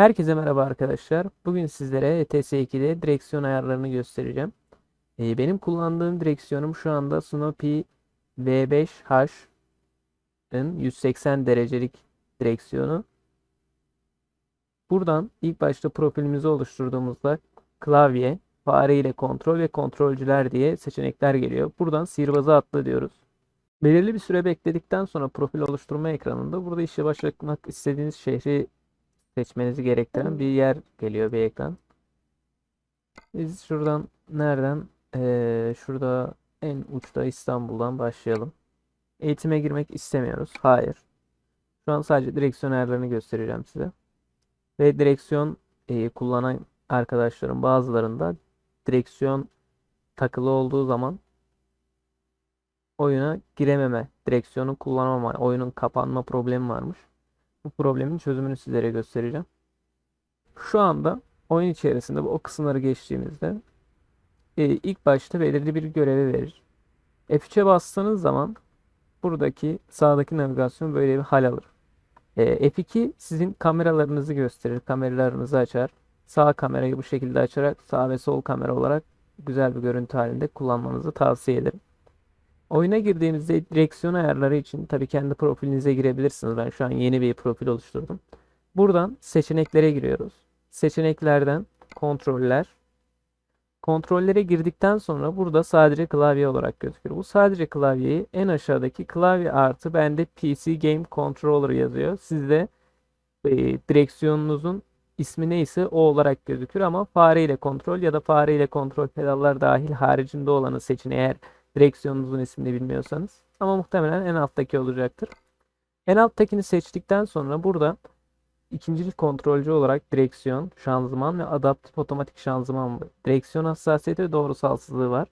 Herkese merhaba arkadaşlar. Bugün sizlere ETS2'de direksiyon ayarlarını göstereceğim. Ee, benim kullandığım direksiyonum şu anda Snoopy V5H'ın 180 derecelik direksiyonu. Buradan ilk başta profilimizi oluşturduğumuzda klavye, fare ile kontrol ve kontrolcüler diye seçenekler geliyor. Buradan sihirbaza atla diyoruz. Belirli bir süre bekledikten sonra profil oluşturma ekranında burada işe başlamak istediğiniz şehri seçmenizi gerektiren bir yer geliyor bir ekran. Biz şuradan nereden? Ee, şurada en uçta İstanbul'dan başlayalım. Eğitime girmek istemiyoruz. Hayır. Şu an sadece direksiyon ayarlarını göstereceğim size. Ve direksiyon e, kullanan arkadaşların bazılarında direksiyon takılı olduğu zaman oyuna girememe, direksiyonu kullanamama, oyunun kapanma problemi varmış. Bu problemin çözümünü sizlere göstereceğim. Şu anda oyun içerisinde o kısımları geçtiğimizde e, ilk başta belirli bir görevi verir. F3'e bastığınız zaman buradaki sağdaki navigasyon böyle bir hal alır. E, F2 sizin kameralarınızı gösterir. Kameralarınızı açar. Sağ kamerayı bu şekilde açarak sağ ve sol kamera olarak güzel bir görüntü halinde kullanmanızı tavsiye ederim. Oyuna girdiğimizde direksiyon ayarları için tabii kendi profilinize girebilirsiniz. Ben şu an yeni bir profil oluşturdum. Buradan seçeneklere giriyoruz. Seçeneklerden kontroller. Kontrollere girdikten sonra burada sadece klavye olarak gözüküyor. Bu sadece klavyeyi en aşağıdaki klavye artı bende PC Game Controller yazıyor. Sizde e, direksiyonunuzun ismi neyse o olarak gözükür ama fare ile kontrol ya da fare ile kontrol pedallar dahil haricinde olanı seçin eğer direksiyonunuzun ismini bilmiyorsanız. Ama muhtemelen en alttaki olacaktır. En alttakini seçtikten sonra burada ikinci kontrolcü olarak direksiyon, şanzıman ve adaptif otomatik şanzıman var. Direksiyon hassasiyeti ve doğrusalsızlığı var.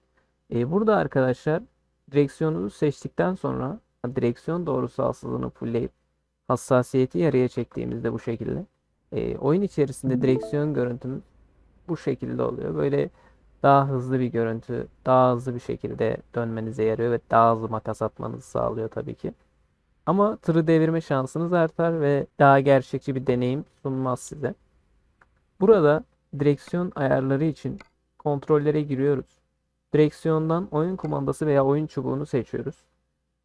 Ee, burada arkadaşlar direksiyonunuzu seçtikten sonra direksiyon doğrusalsızlığını fullleyip hassasiyeti yarıya çektiğimizde bu şekilde e, oyun içerisinde direksiyon görüntümüz bu şekilde oluyor. Böyle daha hızlı bir görüntü, daha hızlı bir şekilde dönmenize yarıyor ve daha hızlı makas atmanızı sağlıyor tabii ki. Ama tırı devirme şansınız artar ve daha gerçekçi bir deneyim sunmaz size. Burada direksiyon ayarları için kontrollere giriyoruz. Direksiyondan oyun kumandası veya oyun çubuğunu seçiyoruz.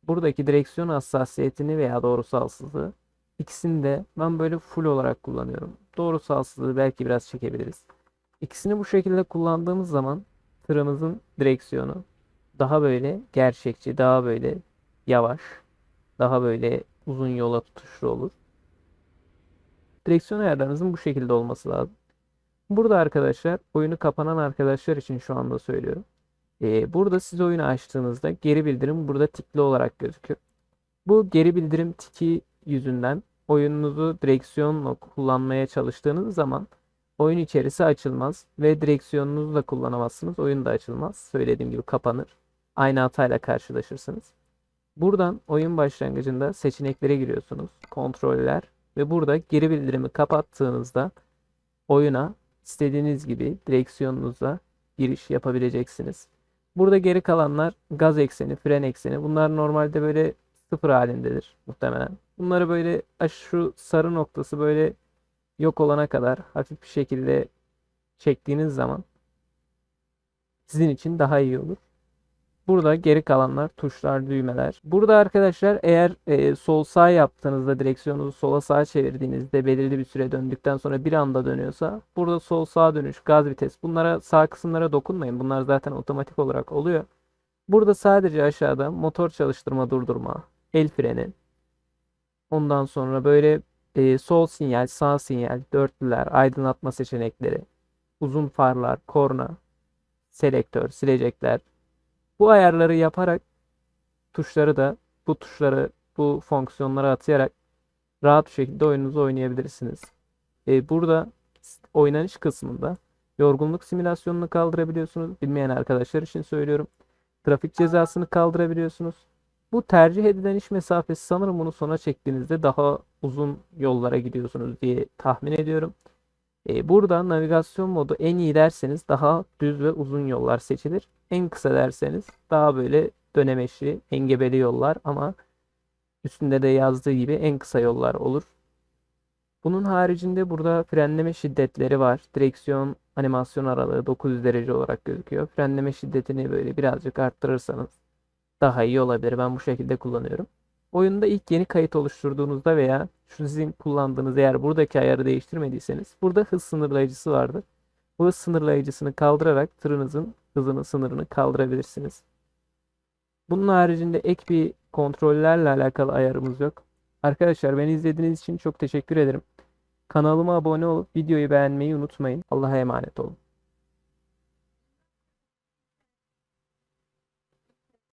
Buradaki direksiyon hassasiyetini veya doğrusalsızlığı ikisini de ben böyle full olarak kullanıyorum. Doğrusalsızlığı belki biraz çekebiliriz. İkisini bu şekilde kullandığımız zaman tırımızın direksiyonu daha böyle gerçekçi, daha böyle yavaş, daha böyle uzun yola tutuşlu olur. Direksiyon ayarlarınızın bu şekilde olması lazım. Burada arkadaşlar oyunu kapanan arkadaşlar için şu anda söylüyorum. Ee, burada siz oyunu açtığınızda geri bildirim burada tikli olarak gözüküyor. Bu geri bildirim tiki yüzünden oyununuzu direksiyonla kullanmaya çalıştığınız zaman oyun içerisi açılmaz ve direksiyonunuzu da kullanamazsınız. Oyun da açılmaz. Söylediğim gibi kapanır. Aynı hatayla karşılaşırsınız. Buradan oyun başlangıcında seçeneklere giriyorsunuz. Kontroller ve burada geri bildirimi kapattığınızda oyuna istediğiniz gibi direksiyonunuzla giriş yapabileceksiniz. Burada geri kalanlar gaz ekseni, fren ekseni. Bunlar normalde böyle sıfır halindedir muhtemelen. Bunları böyle şu sarı noktası böyle yok olana kadar hafif bir şekilde çektiğiniz zaman sizin için daha iyi olur. Burada geri kalanlar tuşlar, düğmeler. Burada arkadaşlar eğer e, sol sağ yaptığınızda direksiyonunuzu sola sağa çevirdiğinizde belirli bir süre döndükten sonra bir anda dönüyorsa burada sol sağ dönüş, gaz vites bunlara sağ kısımlara dokunmayın. Bunlar zaten otomatik olarak oluyor. Burada sadece aşağıda motor çalıştırma durdurma, el freni. Ondan sonra böyle e, sol sinyal, sağ sinyal, dörtlüler, aydınlatma seçenekleri, uzun farlar, korna, selektör, silecekler. Bu ayarları yaparak tuşları da bu tuşları, bu fonksiyonları atayarak rahat bir şekilde oyununuzu oynayabilirsiniz. E, burada oynanış kısmında yorgunluk simülasyonunu kaldırabiliyorsunuz. Bilmeyen arkadaşlar için söylüyorum. Trafik cezasını kaldırabiliyorsunuz. Bu tercih edilen iş mesafesi sanırım bunu sona çektiğinizde daha uzun yollara gidiyorsunuz diye tahmin ediyorum. E, burada navigasyon modu en iyi derseniz daha düz ve uzun yollar seçilir. En kısa derseniz daha böyle dönemeçli, engebeli yollar ama üstünde de yazdığı gibi en kısa yollar olur. Bunun haricinde burada frenleme şiddetleri var. Direksiyon animasyon aralığı 900 derece olarak gözüküyor. Frenleme şiddetini böyle birazcık arttırırsanız daha iyi olabilir. Ben bu şekilde kullanıyorum. Oyunda ilk yeni kayıt oluşturduğunuzda veya şu sizin kullandığınız eğer buradaki ayarı değiştirmediyseniz burada hız sınırlayıcısı vardı. Bu hız sınırlayıcısını kaldırarak tırınızın hızının sınırını kaldırabilirsiniz. Bunun haricinde ek bir kontrollerle alakalı ayarımız yok. Arkadaşlar beni izlediğiniz için çok teşekkür ederim. Kanalıma abone olup videoyu beğenmeyi unutmayın. Allah'a emanet olun.